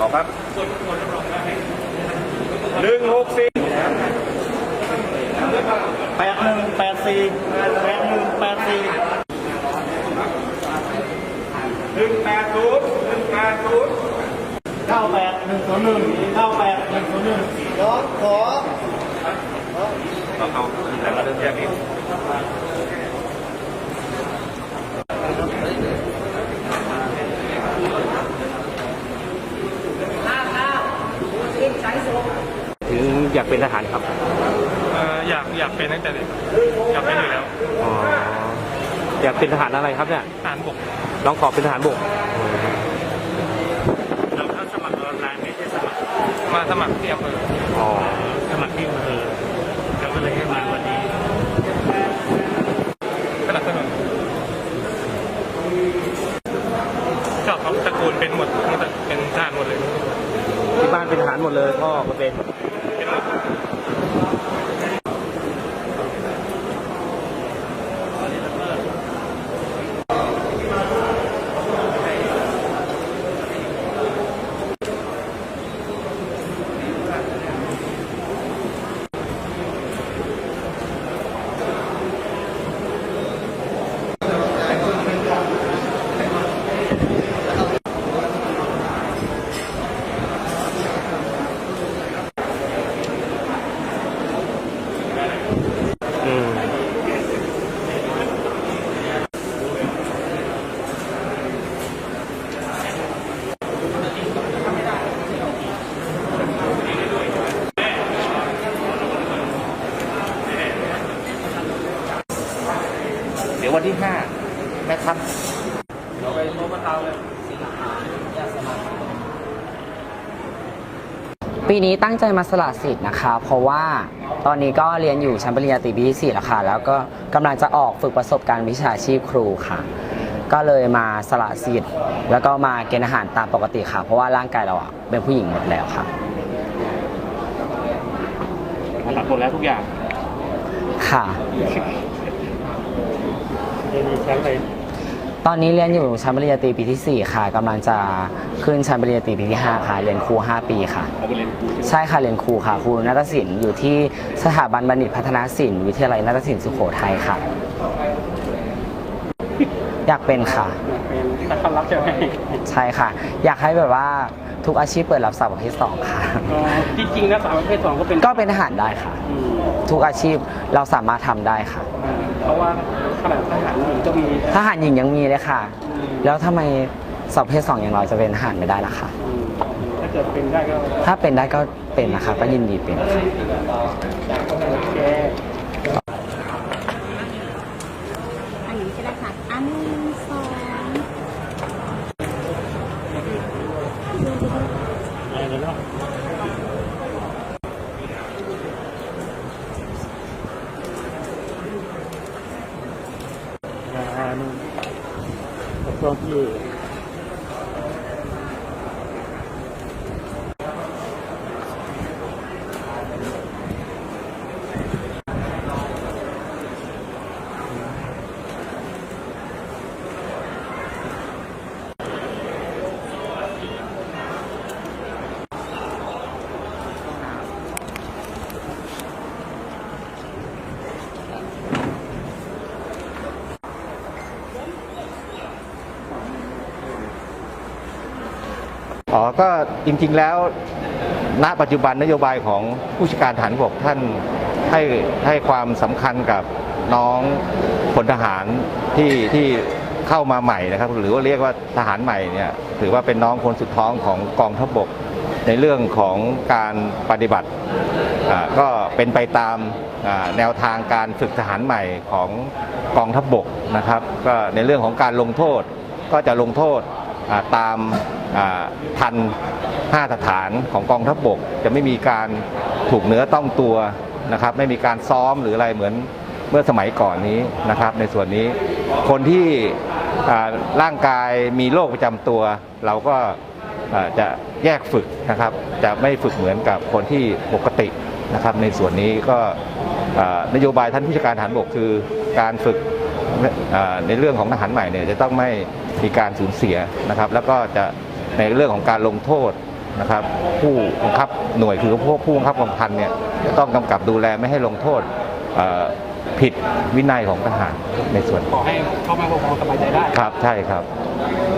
ออกครับหนึ่งหกสี่แปดหนึ่งแปดสี่แปดหนึ่งแปดสี่หนึ่งแปดศูนย์หนึ่งแปดศูนย์เก้าแปดหนึ่งศูนย์หนึ่งเก้าแปดหนึ่งศูนย์หนึ่งย้อนขอเอาเอาแต่ละเรื่องแยกนี้ ถึง อยากเป็นทหารครับเอ่ออยากอยากเป็นตั้งแต่เด็กอยากเป็นอยู่แล้วอ๋ออยากเป็นทหารอะไรครับเนี่ยทหารบกน้องขอเป็นทหารบกเราถ้าสมัครออนไลน์ไม่ใช่สมัครมาสมัครที่อำเภออ๋อสมัครที่อำเภอเราก็เลยให้มาวันนี้สนับสนุนชอบเขาตระกูลเป็นหมดตั้งแต่เป็นทหารหมดเลย ที่บ้านเป็นทหารหมดเลยพ่อก็เป็น เป็ ดี๋ยววันที่ห้านะครับปีนี้ตั้งใจมาสละสิทธิ์นะคะ เพราะว่าตอนนี้ก็เรียนอยู่ชั้นปริญญาตรีปีที่4แล้วค่ะ แล้วก็กำลังจะออกฝึกประสบการณ์วิชาชีพครูค่ะ ก็เลยมาสละสิทธิ์ แล้วก็มาเกณฑ์อาหารตามปกติค่ะ เพราะว่าร่างกายเราอะเป็นผู้หญิงหมดแล้วค่ะหลักหมดแล้วทุกอย่างค่ะเรียนชั้นอะไรตอนนี้เรียนอยู่ชั้นปริญญาตรีปีที่ 4 ค่ะกำลังจะขึ้นชั้นปริญญาตรีปีที่ 5 ค่ะ เรียนครู 5 ปีค่ะ เอาไปเรียนครูใช่ค่ะเรียนครูค่ะครูนาฏศิลป์อยู่ที่สถาบันบัณฑิตพัฒนาศิลป์วิทยาลัยนาฏศิลป์สุโขทัยค่ะ อยากเป็นค่ะ เป็นนักความรักใช่ไหมใช่ค่ะ อยากให้แบบว่าทุกอาชีพเปิดรับสาวประเภทสองค่ะจริงๆนะสาวประเภทสองก็เป็นก็เป็นทหารได้ค่ะ อืมทุกอาชีพเราสามารถทำได้ค่ะ เพราะว่าขนาดท หารหญิงก็มีทหารหญิงยังมีเลยค่ะ แล้วทำไมสาวประเภทสองอย่างเราจะเป็นทหารไม่ได้ล่ะคะอืมถ้าเกิดเป็นได้ก็ถ้าเป็นได้ก็เป็นนะคะ ก็ยินดีเป็นค่ะ โอเค อันนี้ก็ได้ค่ะ อันสอง อะไรกันเนาะอ่านู่น ช่ ก็จริง ๆ แล้ว ณปัจจุบันนโยบายของผู้จัดการฐานบกท่านให้ให้ความสำคัญกับน้องพลทหารที่ที่เข้ามาใหม่นะครับ หรือว่าเรียกว่าทหารใหม่เนี่ยถือว่าเป็นน้องคนสุดท้องของกองทัพบกในเรื่องของการปฏิบัติก็เป็นไปตามแนวทางการฝึกทหารใหม่ของกองทัพบกนะครับ ก็ในเรื่องของการลงโทษก็จะลงโทษตาม ทันห้าสถานของกองทัพบก จะไม่มีการถูกเนื้อต้องตัวนะครับ ไม่มีการซ้อมหรืออะไรเหมือนเมื่อสมัยก่อนนี้นะครับ ในส่วนนี้คนที่ร่างกายมีโรคประจำตัว เราก็จะแยกฝึกนะครับ จะไม่ฝึกเหมือนกับคนที่ปกตินะครับ ในส่วนนี้ก็นโยบายท่านผู้จัดการฐานบกคือการฝึกในเรื่องของทหารใหม่เนี่ยจะต้องไม่มีการสูญเสียนะครับ แล้วก็จะ ในเรื่องของการลงโทษนะครับ ผู้บังคับหน่วยคือพวกผู้บังคับกองพันเนี่ยจะต้องกำกับดูแลไม่ให้ลงโทษเอ่อผิดวินัยของทหารในส่วนขอให้เข้ามาปกครองสบายใจได้ครับใช่ครับค